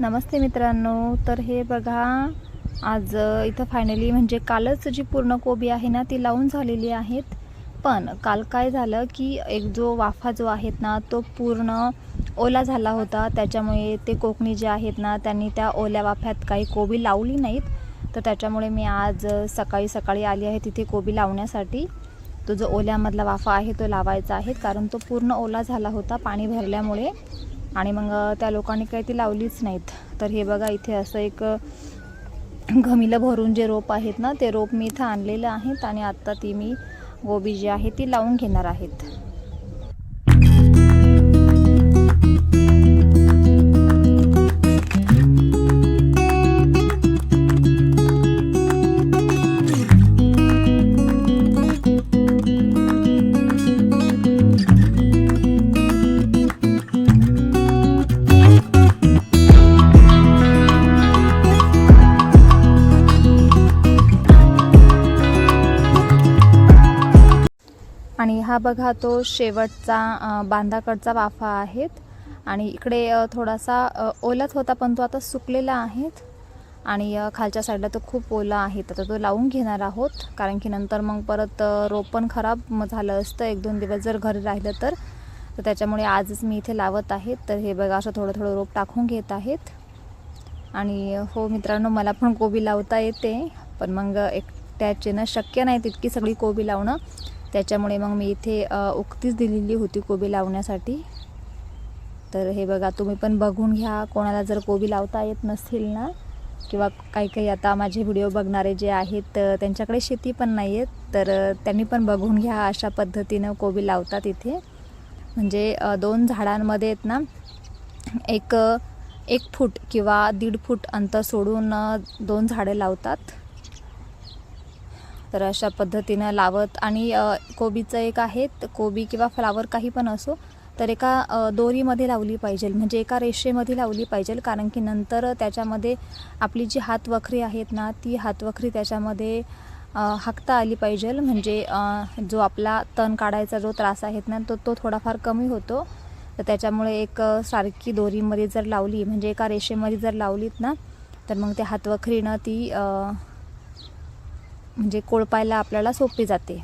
नमस्ते मित्रांनो. तर हे बघा आज इथं फायनली म्हणजे कालच जी पूर्ण कोबी आहे ना ती लावून झालेली आहेत. पण काल काय झालं की एक जो वाफा जो आहेत ना तो पूर्ण ओला झाला होता. त्याच्यामुळे ते कोकणी जे आहेत ना त्यांनी त्या ओल्या वाफ्यात काही कोबी लावली नाहीत. तर त्याच्यामुळे मी आज सकाळी सकाळी आली आहे तिथे कोबी लावण्यासाठी. तो जो ओल्यामधला वाफा आहे तो लावायचा आहे. कारण तो पूर्ण ओला झाला होता पाणी भरल्यामुळे. आणि मग त्या लोकांनी काही ती लावलीच नाहीत. तर हे बघा इथे असं एक घमीला घमिलं भरून जे रोप आहेत ना ते रोप मी इथं आणलेलं आहेत आणि आत्ता ती मी गोबी जी आहे ती लावून घेणार आहेत. हा बघा तो शेवटचा बांधाकडचा वाफा आहेत. आणि इकडे थोडासा ओलाच होता पण तो आता सुकलेला आहेत. आणि खालच्या साईडला तो खूप ओला आहे. तर तो लावून घेणार आहोत. कारण की नंतर मग परत रोप पण खराब झालं असतं. एक दोन दिवस जर घरी राहिलं तर. तर त्याच्यामुळे आजच मी इथे लावत आहेत तर हे बघा असं थोडं थोडं रोप टाकून घेत आहेत. आणि हो मित्रांनो मला पण कोबी लावता येते. पण मग एकट्याचेनं शक्य नाही तितकी सगळी कोबी लावणं. त्याच्यामुळे मग मी इथे उक्तीच दिलेली होती कोबी लावण्यासाठी. तर हे बघा तुम्ही पण बघून घ्या. कोणाला जर कोबी लावता येत नसतील ना किंवा काही काही आता माझे व्हिडिओ बघणारे जे आहेत त्यांच्याकडे शेती पण नाही आहेत तर त्यांनी पण बघून घ्या अशा पद्धतीनं कोबी लावतात इथे. म्हणजे दोन झाडांमध्ये आहेत ना एक एक फूट किंवा दीड फूट अंतर सोडून दोन झाडे लावतात. तर अशा पद्धतीनं लावत आणि कोबीचं एक आहे कोबी किंवा फ्लावर काही पण असो तर एका दोरीमध्ये लावली पाहिजे म्हणजे एका रेषेमध्ये लावली पाहिजे कारण की नंतर त्याच्यामध्ये आपली जी हातवखरी आहेत ना ती हातवखरी त्याच्यामध्ये हाकता आली पाहिजे म्हणजे जो आपला तण काढायचा जो त्रास आहेत ना तो तो थोडाफार कमी होतो. तर त्याच्यामुळे एक सारखी दोरीमध्ये जर लावली म्हणजे एका रेषेमध्ये जर लावलीत ना तर मग त्या हातवखरीनं ती म्हणजे कोळपायला आपल्याला सोपी जाते.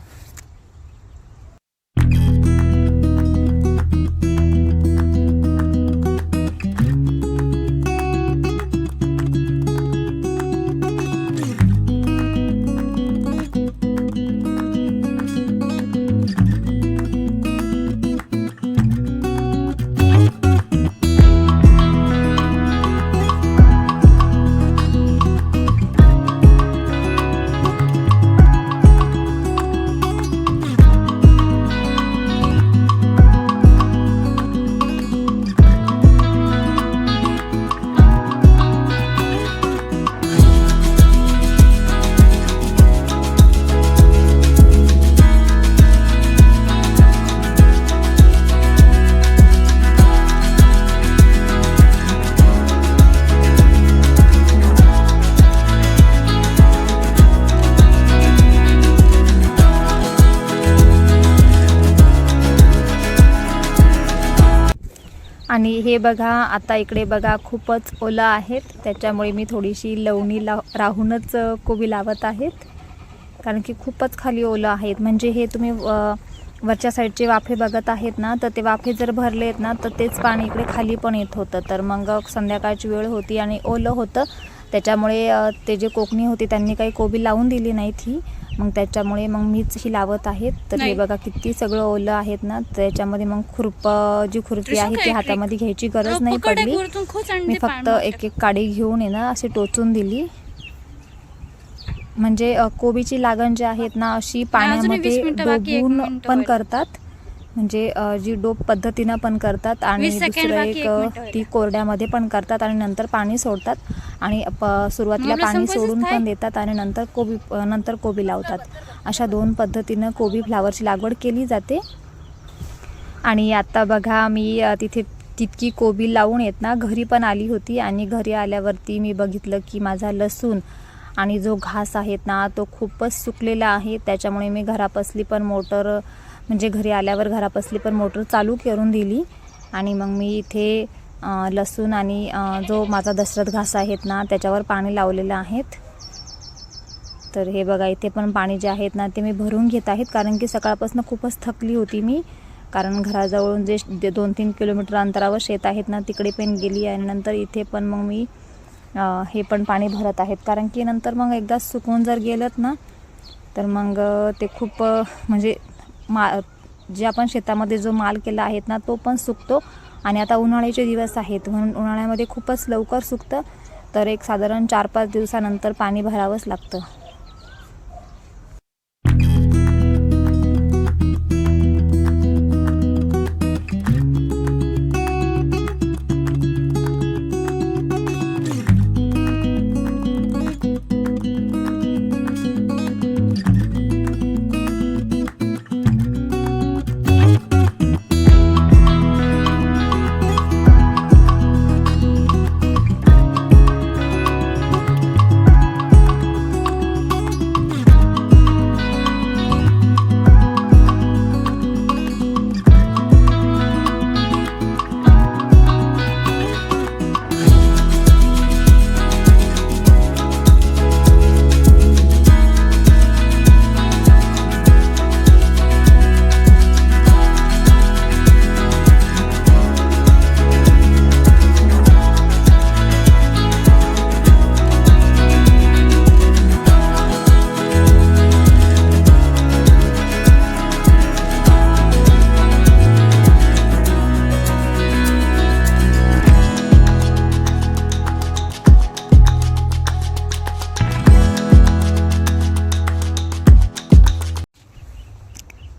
आणि हे बघा आता इकडे बघा खूपच ओलं आहेत. त्याच्यामुळे मी थोडीशी लवणी लाव राहूनच कोबी लावत आहेत. कारण की खूपच खाली ओलं आहेत. म्हणजे हे तुम्ही वरच्या साईडचे वाफे बघत आहेत ना तर ते वाफे जर भरले आहेत ना तर तेच पाणी इकडे खाली पण येत होतं. तर मग संध्याकाळची वेळ होती आणि ओलं होतं. त्याच्यामुळे ते जे कोकणी होती त्यांनी काही कोबी लावून दिली नाहीत ही. मग त्याच्यामुळे मग मीच ही लावत आहेत तर हे. बघा किती सगळं ओलं आहेत ना त्याच्यामध्ये मग खुरप जी खुरपी आहे ती हातामध्ये घ्यायची गरज नाही पडली मी फक्त एक एक काडी घेऊन आहे ना अशी टोचून दिली म्हणजे कोबीची लागण जी आहेत ना अशी पाण्यामध्ये डोबून पण. करतात म्हणजे जी डोब पद्धतीनं पण करतात आणि दुसरं एक. ती कोरड्यामध्ये पण करतात आणि नंतर पाणी सोडतात आणि प- सुरुवातीला पाणी सोडून. पण देतात आणि नंतर कोबी नंतर कोबी लावतात. अशा दोन पद्धतीनं कोबी फ्लावरची लागवड केली जाते. आणि आता बघा मी तिथे तितकी कोबी लावून येत ना घरी पण आली होती आणि घरी आल्यावरती मी बघितलं की माझा लसूण आणि जो घास आहेत ना तो खूपच सुकलेला आहे. त्याच्यामुळे मी घरापसली पण मोटर म्हणजे घरी आल्यावर घरापसली पण मोटर चालू करून दिली. आणि मग मी इथे लसूण आणि जो माझा दशरथ घास आहेत ना त्याच्यावर पाणी लावलेलं आहेत. तर हे बघा इथे पण पाणी जे आहेत ना ते मी भरून घेत आहेत कारण की सकाळपासून खूपच थकली होती मी. कारण घराजवळून जे दोन तीन किलोमीटर अंतरावर शेत आहेत ना तिकडे पण गेली आणि नंतर इथे पण मग मी हे पण पाणी भरत आहेत. कारण की नंतर मग एकदा सुकून जर गेलत ना तर मग ते खूप म्हणजे मा जे आपण शेतामध्ये जो माल केला आहेत ना तो पण सुकतो. आणि आता उन्हाळ्याचे दिवस आहेत म्हणून उन्हाळ्यामध्ये खूपच लवकर सुकतं. तर एक साधारण चार पाच दिवसानंतर पाणी भरावंच लागतं.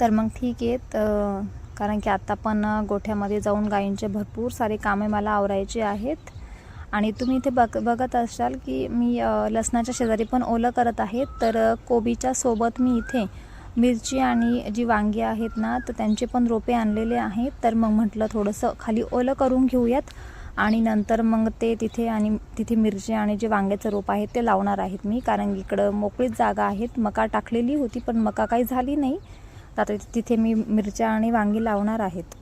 तर मग ठीक आहे. तर कारण की आता पण गोठ्यामध्ये जाऊन गायींचे भरपूर सारे कामे मला आवरायचे आहेत. आणि तुम्ही इथे बघ बघत असाल की मी लसणाच्या शेजारी पण ओलं करत आहे. तर कोबीच्या सोबत मी इथे मिरची आणि जी वांगी आहेत ना तर त्यांचे पण रोपे आणलेले आहेत. तर मग म्हटलं थोडंसं खाली ओलं करून घेऊयात. आणि नंतर मग ते तिथे आणि तिथे मिरची आणि जे वांग्याचं रोप आहे ते लावणार आहेत मी. कारण इकडं मोकळीच जागा आहेत. मका टाकलेली होती पण मका काही झाली नाही. तर आता तिथे मी मिरच्या आणि वांगी लावणार आहेत.